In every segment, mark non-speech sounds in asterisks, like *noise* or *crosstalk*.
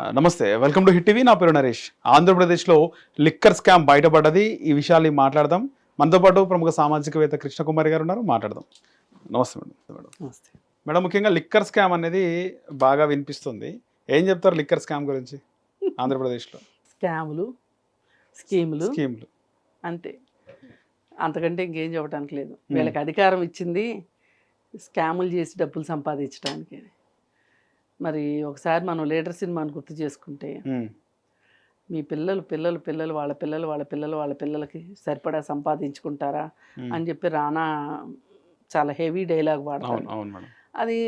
నమస్తే. Welcome to hit TV నా పేరు నరేష్. ఆంధ్రప్రదేశ్లో లిక్కర్ స్కామ్ బయటపడ్డది. ఈ విషయాలు మాట్లాడదాం. మనతో పాటు ప్రముఖ సామాజికవేత్త కృష్ణకుమారి గారు ఉన్నారు. మాట్లాడదాం. నమస్తే మేడం. మేడం. నమస్తే. మేడం ముఖ్యంగా లిక్కర్ స్కామ్ అనేది బాగా వినిపిస్తుంది. ఏం చెప్తారు లిక్కర్ స్కామ్ గురించి? ఆంధ్రప్రదేశ్లో. స్కాములు స్కీములు. స్కీమ్లు. అంతే. అంతకంటే ఇంకేం చెప్పడానికి లేదు. వీళ్ళకి అధికారం ఇచ్చింది స్కాములు చేసి డబ్బులు సంపాదించడానికి మరి ఒకసారి మనం లీడర్ సినిమాను గుర్తు చేసుకుంటే మీ పిల్లలు పిల్లలు పిల్లలు వాళ్ళ పిల్లలు వాళ్ళ పిల్లలు వాళ్ళ పిల్లలకి సరిపడా సంపాదించుకుంటారా. అని చెప్పి రానా చాలా హెవీ డైలాగ్ మేడం. అది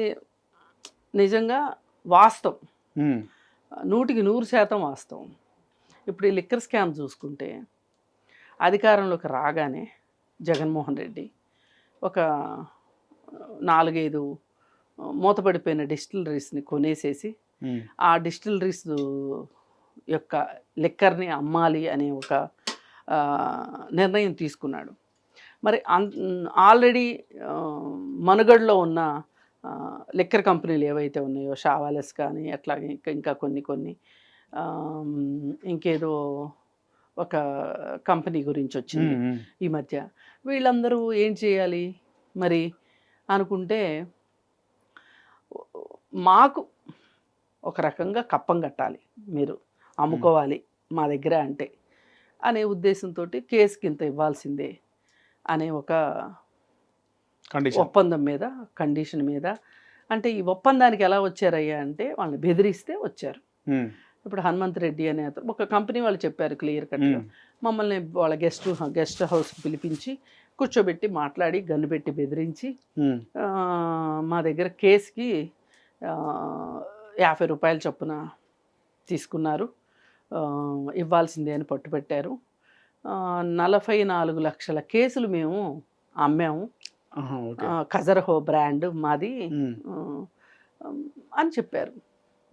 నిజంగా వాస్తవం. నూటికి నూరు శాతం వాస్తవం. ఇప్పుడు ఈ లిక్కర్ స్కామ్ చూసుకుంటే అధికారంలోకి రాగానే జగన్మోహన్ రెడ్డి ఒక నాలుగైదు మూతపడిపోయిన డిస్టిలరీస్ని కొనేసేసి ఆ డిస్టిలరీస్ యొక్క లిక్కర్ని అమ్మాలి అనే ఒక నిర్ణయం తీసుకున్నాడు. మరి అన్ ఆల్రెడీ మనుగడలో ఉన్న లిక్కర్ కంపెనీలు ఏవైతే ఉన్నాయో షావాలెస్ కానీ అట్లాగే ఇంకా ఇంకా కొన్ని కొన్ని ఇంకేదో ఒక కంపెనీ గురించి వచ్చింది. ఈ మధ్య. వీళ్ళందరూ ఏం చేయాలి? మరి అనుకుంటే మాకు ఒక రకంగా కప్పం కట్టాలి. మీరు అమ్ముకోవాలి మా దగ్గర అంటే అనే ఉద్దేశంతో కేసుకి ఇంత ఇవ్వాల్సిందే అనే ఒక ఒప్పందం మీద కండిషన్ మీద. అంటే ఈ ఒప్పందానికి ఎలా వచ్చారయ్యా అంటే వాళ్ళని బెదిరిస్తే వచ్చారు. ఇప్పుడు హనుమంత్ రెడ్డి అనే అతను ఒక కంపెనీ వాళ్ళు చెప్పారు క్లియర్ కట్గా. మమ్మల్ని వాళ్ళ గెస్ట్ గెస్ట్ హౌస్కి పిలిపించి కూర్చోబెట్టి మాట్లాడి గన్ను పెట్టి బెదిరించి మా దగ్గర కేసుకి యాభై రూపాయల చొప్పున తీసుకున్నారు. ఇవ్వాల్సిందే అని పట్టుబట్టారు నలభై నాలుగు లక్షల కేసులు మేము అమ్మాము. ఖజరహో బ్రాండ్ మాది. అని చెప్పారు.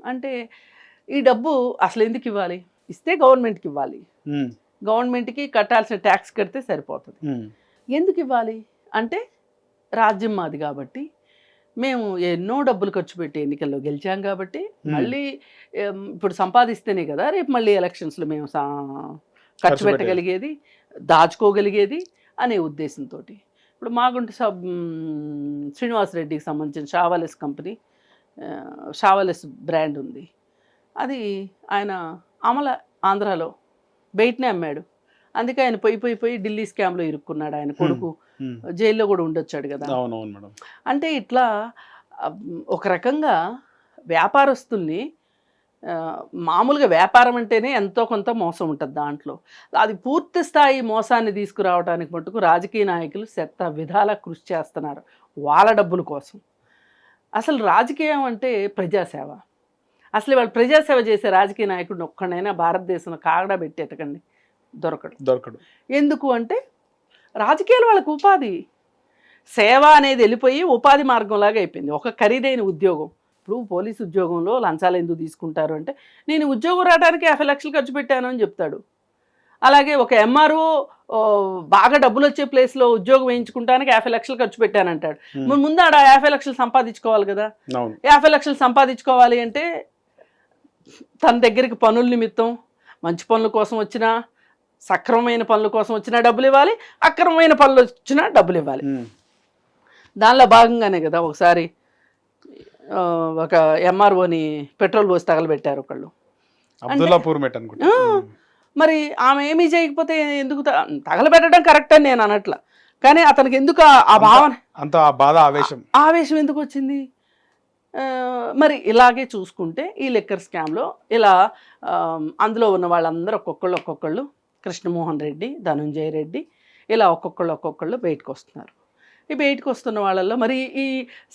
అంటే ఈ డబ్బు అసలు ఎందుకు ఇవ్వాలి? ఇస్తే గవర్నమెంట్కి ఇవ్వాలి. గవర్నమెంట్కి కట్టాల్సిన ట్యాక్స్ కడితే సరిపోతుంది. ఎందుకు ఇవ్వాలి? అంటే రాజ్యం మాది కాబట్టి మేము ఎన్నో డబ్బులు ఖర్చు పెట్టి ఎన్నికల్లో గెలిచాం కాబట్టి. మళ్ళీ ఇప్పుడు సంపాదిస్తేనే కదా రేపు మళ్ళీ ఎలక్షన్స్లో మేము ఖర్చు పెట్టగలిగేది దాచుకోగలిగేది అనే ఉద్దేశంతో ఇప్పుడు మాగుంటి సబ్ మ్, శ్రీనివాసరెడ్డికి సంబంధించిన షావలెస్ కంపెనీ షావలెస్ బ్రాండ్ ఉంది అది ఆయన అమల ఆంధ్రాలో బయటనే అమ్మాడు అందుకే ఆయన పోయి పోయి పోయి ఢిల్లీ స్కామ్లో ఇరుక్కున్నాడు ఆయన కొడుకు. జైల్లో కూడా ఉండొచ్చాడు కదా. అంటే ఇట్లా ఒక రకంగా వ్యాపారస్తుల్ని మామూలుగా వ్యాపారం అంటేనే ఎంతో కొంత మోసం ఉంటుంది దాంట్లో. అది పూర్తి స్థాయి మోసాన్ని తీసుకురావడానికి మటుకు రాజకీయ నాయకులు శత విధాల కృషి చేస్తున్నారు వాళ్ళ డబ్బుల కోసం. అసలు రాజకీయం అంటే ప్రజాసేవ. అసలు వాళ్ళు ప్రజాసేవ చేసే రాజకీయ నాయకుడిని ఒక్కడైనా భారతదేశంలో కాగడా పెట్టి ఎతకండి దొరకడు. దొరకడు. ఎందుకు అంటే రాజకీయాలు వాళ్ళకు ఉపాధి. సేవ అనేది వెళ్ళిపోయి ఉపాధి మార్గంలాగా అయిపోయింది. ఒక ఖరీదైన ఉద్యోగం. ఇప్పుడు పోలీస్ ఉద్యోగంలో లంచాలు ఎందుకు తీసుకుంటారు అంటే నేను ఉద్యోగం రావడానికి యాభై లక్షలు ఖర్చు పెట్టాను అని చెప్తాడు. అలాగే ఒక ఎంఆర్ఓ బాగా డబ్బులు వచ్చే ప్లేస్లో ఉద్యోగం వేయించుకుంటానికి యాభై లక్షలు ఖర్చు పెట్టానంటాడు ముందు ఆడ యాభై లక్షలు సంపాదించుకోవాలి కదా. యాభై లక్షలు సంపాదించుకోవాలి అంటే తన దగ్గరికి పనుల నిమిత్తం మంచి పనుల కోసం వచ్చినా సక్రమమైన పనుల కోసం వచ్చినా డబ్బులు ఇవ్వాలి అక్రమమైన పనులు వచ్చినా డబ్బులు ఇవ్వాలి. దానిలో భాగంగానే కదా ఒకసారి ఒక ఎంఆర్ఓని పెట్రోల్ పోసి తగలబెట్టారు ఒకళ్ళు. మరి ఆమె ఏమీ చేయకపోతే ఎందుకు తగలబెట్టడం కరెక్ట్ అని నేను అనట్ల. కానీ అతనికి ఎందుకు ఆ- భావన? అంత ఆ బాధ ఆవేశం. ఆవేశం ఎందుకు వచ్చింది? మరి ఇలాగే చూసుకుంటే ఈ లెక్కర్ స్కామ్లో ఇలా అందులో ఉన్న వాళ్ళందరూ ఒక్కొక్కళ్ళు ఒక్కొక్కళ్ళు కృష్ణమోహన్ రెడ్డి ధనుంజయ రెడ్డి ఇలా ఒక్కొక్కళ్ళు ఒక్కొక్కళ్ళు బయటకు వస్తున్నారు. ఈ బయటకు వస్తున్న వాళ్ళల్లో మరి ఈ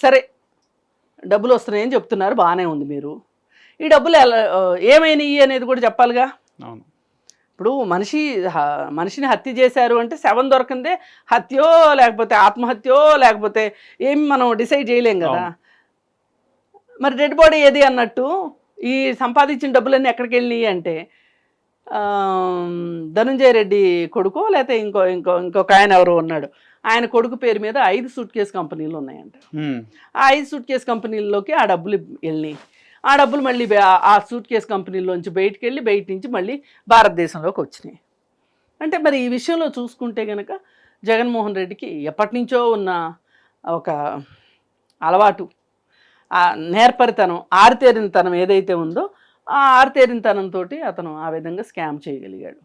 సరే డబ్బులు వస్తున్నాయని చెప్తున్నారు బాగానే ఉంది మీరు. ఈ డబ్బులు ఎలా ఏమైనాయి అనేది కూడా చెప్పాలిగా? అవును. ఇప్పుడు మనిషి మనిషిని హత్య చేశారు అంటే శవం దొరకందే హత్యో లేకపోతే ఆత్మహత్యో లేకపోతే ఏం మనం డిసైడ్ చేయలేం కదా. మరి డెడ్ బాడీ ఏది అన్నట్టు ఈ సంపాదించిన డబ్బులన్నీ ఎక్కడికి వెళ్ళినాయి అంటే ధనుంజయ రెడ్డి కొడుకో లేకపోతే ఇంకో ఇంకో ఇంకొక ఆయన ఎవరో ఉన్నాడు. ఆయన కొడుకు పేరు మీద ఐదు సూట్ కేసు కంపెనీలు ఉన్నాయంట. ఆ ఐదు సూట్ కేసు కంపెనీల్లోకి ఆ డబ్బులు వెళ్ళినాయి. ఆ డబ్బులు మళ్ళీ ఆ సూట్ కేస్ కంపెనీలోంచి బయటికి వెళ్ళి బయట నుంచి మళ్ళీ భారతదేశంలోకి వచ్చినాయి. అంటే మరి ఈ విషయంలో చూసుకుంటే కనుక జగన్మోహన్ రెడ్డికి ఎప్పటి నుంచో ఉన్న ఒక అలవాటు నేర్పరితనం ఆరితేరినతనం ఏదైతే ఉందో ఆరితేరినతనంతో అతను ఆ విధంగా స్కామ్ చేయగలిగాడు.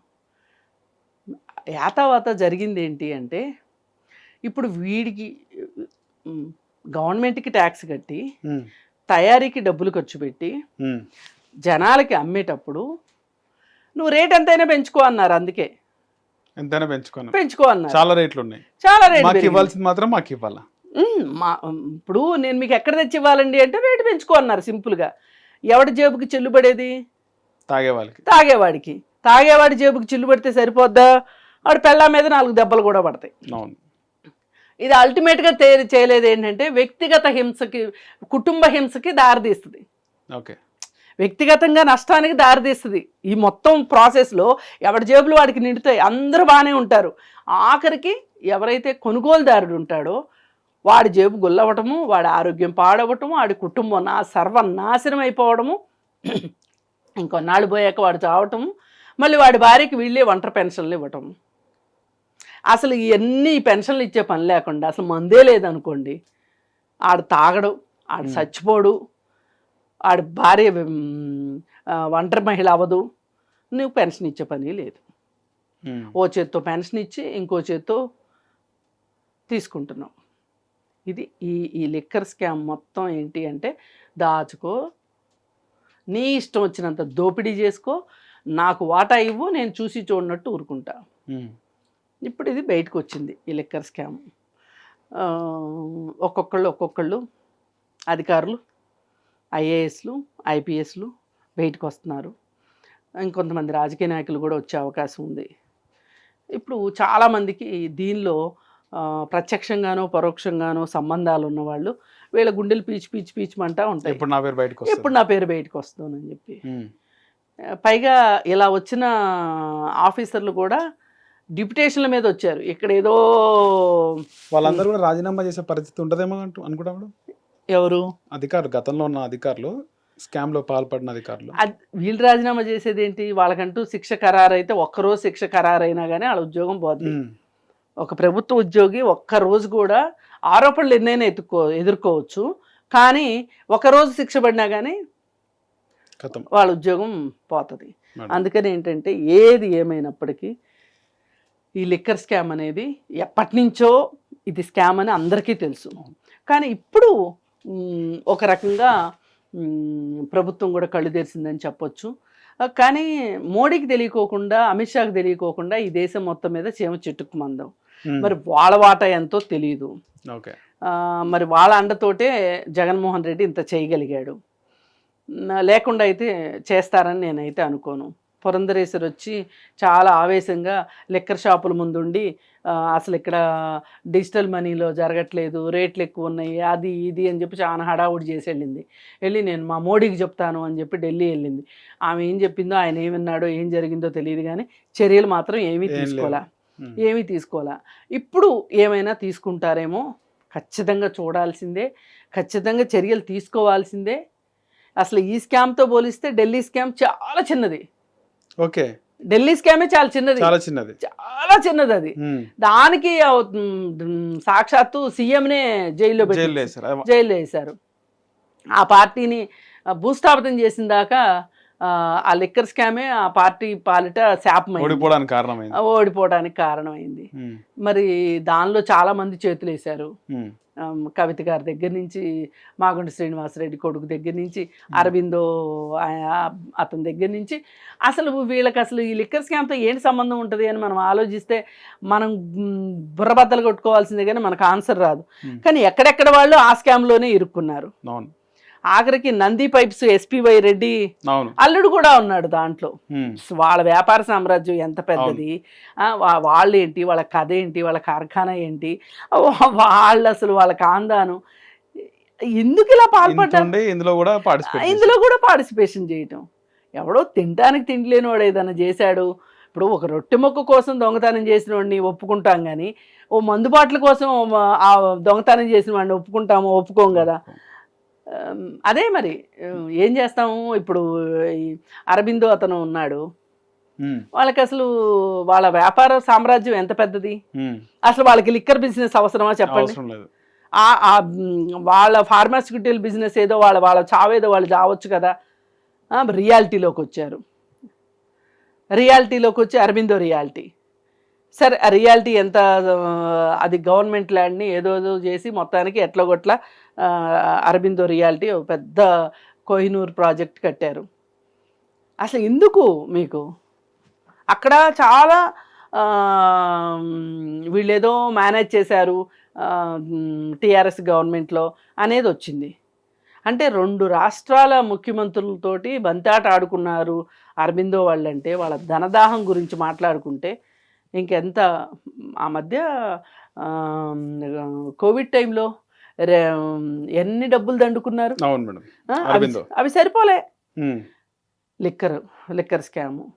యాతావాత జరిగింది ఏంటి అంటే ఇప్పుడు వీడికి గవర్నమెంట్కి ట్యాక్స్ కట్టి తయారీకి డబ్బులు ఖర్చు పెట్టి జనాలకి అమ్మేటప్పుడు నువ్వు రేట్ ఎంతైనా పెంచుకో అన్నారు అందుకే. ఎంతైనా పెంచుకో అన్నారు. చాలా రేట్లు ఉన్నాయి చాలా రేట్ మాకు పెరిగింది. ఇవ్వాల్సింది మాత్రం మాకు ఇవ్వాలా? మా ఇప్పుడు నేను మీకు ఎక్కడ తెచ్చి ఇవ్వాలండి అంటే రేటు పెంచుకో అన్నారు సింపుల్గా. ఎవడి జేబుకి చెల్లుబడేది? తాగే వాళ్ళకి తాగేవాడికి. తాగేవాడి జేబుకి చిల్లు పడితే సరిపోద్దా? వాడి పెళ్ళ మీద నాలుగు దెబ్బలు కూడా పడతాయి. ఇది అల్టిమేట్గా తే చేయలేదు ఏంటంటే వ్యక్తిగత హింసకి కుటుంబ హింసకి దారితీస్తుంది ఓకే. వ్యక్తిగతంగా నష్టానికి దారితీస్తుంది ఈ మొత్తం ప్రాసెస్లో ఎవరి జేబులు వాడికి నిండుతాయి అందరూ బాగానే ఉంటారు. ఆఖరికి ఎవరైతే కొనుగోలుదారుడు ఉంటాడో వాడి జేబు గుల్లవటము వాడి ఆరోగ్యం పాడవటము వాడి కుటుంబం నా సర్వనాశనం అయిపోవడము. ఇంకొన్నాళ్ళు పోయాక వాడు చావటము. మళ్ళీ వాడి భార్యకి వీళ్ళే ఒంటరి పెన్షన్లు ఇవ్వటం. అసలు ఇవన్నీ పెన్షన్లు ఇచ్చే పని లేకుండా అసలు మందే లేదనుకోండి. ఆడు తాగడు ఆడు చచ్చిపోడు ఆడి భార్య ఒంటరి మహిళ అవ్వదు. నువ్వు పెన్షన్ ఇచ్చే పని లేదు. ఓ చేత్తో పెన్షన్ ఇచ్చి ఇంకో చేత్తో తీసుకుంటున్నాం ఇది ఈ ఈ లిక్కర్ స్కామ్ మొత్తం ఏంటి అంటే దాచుకో నీ ఇష్టం వచ్చినంత దోపిడీ చేసుకో నాకు వాటా ఇవ్వు నేను చూసి చూడనట్టు ఊరుకుంటా. ఇప్పుడు ఇది బయటకు వచ్చింది ఈ లిక్కర్ స్కామ్. ఒక్కొక్కళ్ళు ఒక్కొక్కళ్ళు అధికారులు ఐఏఎస్లు ఐపీఎస్లు బయటకు వస్తున్నారు ఇంకొంతమంది రాజకీయ నాయకులు కూడా వచ్చే అవకాశం ఉంది. ఇప్పుడు చాలామందికి దీనిలో ప్రత్యక్షంగానో పరోక్షంగానో సంబంధాలు ఉన్నవాళ్ళు వీళ్ళ గుండెలు పీచి పీచి పీచమంటా ఉంటాయి. ఇప్పుడు నా పేరు బయటకు ఎప్పుడు నా పేరు బయటకు వస్తుందని చెప్పి. పైగా ఇలా వచ్చిన ఆఫీసర్లు కూడా డిప్యుటేషన్ల మీద వచ్చారు. ఇక్కడ ఏదో వాళ్ళందరూ కూడా రాజీనామా చేసే పరిస్థితి ఉంటదేమో అంటూ అనుకుంటా ఎవరు? అధికారులు గతంలో ఉన్న అధికారులు స్కామ్లో పాల్పడిన అధికారులు. వీళ్ళు రాజీనామా చేసేది ఏంటి వాళ్ళకంటూ శిక్ష ఖరారు అయితే ఒక్కరోజు శిక్ష ఖరారు అయినా కానీ వాళ్ళ ఉద్యోగం పోతుంది ఒక ప్రభుత్వ ఉద్యోగి ఒక్క రోజు కూడా ఆరోపణలు ఎన్నైనా ఎదుర్కో ఎదుర్కోవచ్చు. కానీ ఒక రోజు శిక్ష పడినా కానీ వాళ్ళ ఉద్యోగం పోతుంది. అందుకని ఏంటంటే ఏది ఏమైనప్పటికీ ఈ లిక్కర్ స్కామ్ అనేది ఎప్పటి నుంచో ఇది స్కామ్ అని అందరికీ తెలుసు. కానీ ఇప్పుడు ఒక రకంగా ప్రభుత్వం కూడా కళ్ళు తెరిచిందని చెప్పొచ్చు. కానీ మోడీకి తెలియకోకుండా అమిత్ షాకి తెలియకోకుండా ఈ దేశం మొత్తం మీద చీమ చెట్టుకుమందాం ఉమ్, మరి వాళ్ళ వాటా ఎంతో తెలియదు మరి వాళ్ళ అండతోటే జగన్మోహన్ రెడ్డి ఇంత చేయగలిగాడు. లేకుండా అయితే చేస్తారని నేనైతే అనుకోను. పురంధరేశ్వర్ వచ్చి చాలా ఆవేశంగా లిక్కర్ షాపుల ముందుండి అసలు ఇక్కడ డిజిటల్ మనీలో జరగట్లేదు రేట్లు ఎక్కువ ఉన్నాయి అది ఇది అని చెప్పి చాలా హడావుడి చేసి వెళ్ళింది. వెళ్ళి నేను మా మోడీకి చెప్తాను అని చెప్పి ఢిల్లీ వెళ్ళింది. ఆమె ఏం చెప్పిందో ఆయన ఏమన్నాడో ఏం జరిగిందో తెలియదు కానీ చర్యలు మాత్రం ఏమీ. తీసుకోలే. ఏమీ తీసుకోవాలా? ఇప్పుడు ఏమైనా తీసుకుంటారేమో ఖచ్చితంగా చూడాల్సిందే ఖచ్చితంగా చర్యలు తీసుకోవాల్సిందే. అసలు ఈ స్కామ్తో పోలిస్తే ఢిల్లీ స్కామ్ చాలా చిన్నది. ఓకే. ఢిల్లీ స్కామే చాలా చిన్నది. చాలా చిన్నది. చాలా చిన్నది అది. ఉమ్, దానికి సాక్షాత్తు సీఎంనే జైల్లో జైల్లో వేశారు. ఆ పార్టీని భూస్థాపితం చేసిన దాకా ఆ, లిక్కర్ స్కామే ఆ పార్టీ పాలిట శాపమైంది ఓడిపోవడానికి కారణమైంది. ఓడిపోవడానికి కారణమైంది. మరి దానిలో చాలా మంది చేతులు వేశారు. కవిత గారి దగ్గర నుంచి మాగుంటి శ్రీనివాసరెడ్డి కొడుకు దగ్గర నుంచి అరవిందో అతని దగ్గర నుంచి. అసలు వీళ్ళకి అసలు ఈ లిక్కర్ స్కామ్తో ఏంటి సంబంధం ఉంటుంది అని మనం ఆలోచిస్తే మనం బుర్రబద్దలు కొట్టుకోవాల్సిందే కానీ మనకు ఆన్సర్ రాదు. కానీ ఎక్కడెక్కడ వాళ్ళు ఆ స్కామ్లోనే ఇరుక్కున్నారు. ఆఖరికి నంది పైప్స్ ఎస్పీవై రెడ్డి అల్లుడు కూడా ఉన్నాడు దాంట్లో. వాళ్ళ వ్యాపార సామ్రాజ్యం ఎంత పెద్దది? వాళ్ళు ఏంటి వాళ్ళ కథ ఏంటి? వాళ్ళ కార్ఖానా ఏంటి? వాళ్ళు అసలు వాళ్ళ కాందాను. ఎందుకు ఇలా ఉండి ఇందులో కూడా ఇందులో కూడా పార్టిసిపేషన్ చేయటం. ఎవడో తినడానికి తిండి లేని వాడు ఏదైనా చేశాడు. ఇప్పుడు ఒక రొట్టె మొక్క కోసం దొంగతనం చేసిన వాడిని ఒప్పుకుంటాం కానీ ఓ మందుబాట్ల కోసం ఆ దొంగతనం చేసిన వాడిని ఒప్పుకుంటామో ఒప్పుకోం కదా. అదే మరి. ఏం చేస్తాము? ఇప్పుడు అరబిందో అతను ఉన్నాడు. వాళ్ళకి అసలు వాళ్ళ వ్యాపార సామ్రాజ్యం ఎంత పెద్దది. అసలు వాళ్ళకి లిక్కర్ బిజినెస్ అవసరమా చెప్పండి? వాళ్ళ ఫార్మాస్యూటికల్ బిజినెస్ ఏదో వాళ్ళ వాళ్ళ చావేదో వాళ్ళు చావచ్చు కదా. రియాలిటీలోకి వచ్చారు. రియాలిటీలోకి వచ్చి అరబిందో రియాలిటీ. సరే ఆ రియాలిటీ ఎంత అది గవర్నమెంట్ ల్యాండ్ని ఏదో ఏదో చేసి మొత్తానికి ఎట్లా గొట్ల అరబిందో రియాలిటీ ఒక పెద్ద కోహినూర్ ప్రాజెక్ట్ కట్టారు. అసలు ఎందుకు మీకు? అక్కడ చాలా వీళ్ళేదో మేనేజ్ చేశారు టీఆర్ఎస్ గవర్నమెంట్లో అనేది వచ్చింది. అంటే రెండు రాష్ట్రాల ముఖ్యమంత్రులతోటి బంతాట ఆడుకున్నారు అరబిందో వాళ్ళంటే వాళ్ళ ధనదాహం గురించి మాట్లాడుకుంటే ఇంకెంత ఆ మధ్య కోవిడ్ టైంలో రే- ఎన్ని డబ్బులు దండుకున్నారు? అవి. అవి సరిపోలే. Liquor liquor scam.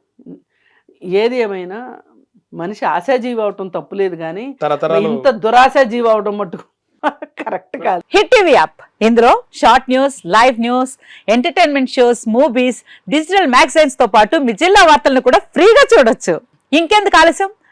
ఏది ఏమైనా మనిషి ఆశాజీవి అవటం తప్పులేదు కానీ ఇంత దురాశాజీవి అవడం మట్టుకు *laughs* కరెక్ట్ కాదు. Hit TV app. ఇందులో short news live news entertainment shows movies digital మ్యాగజైన్స్తో పాటు మీ జిల్లా వార్తలను కూడా ఫ్రీగా చూడొచ్చు. ఇంకెందుకు ఆలస్యం?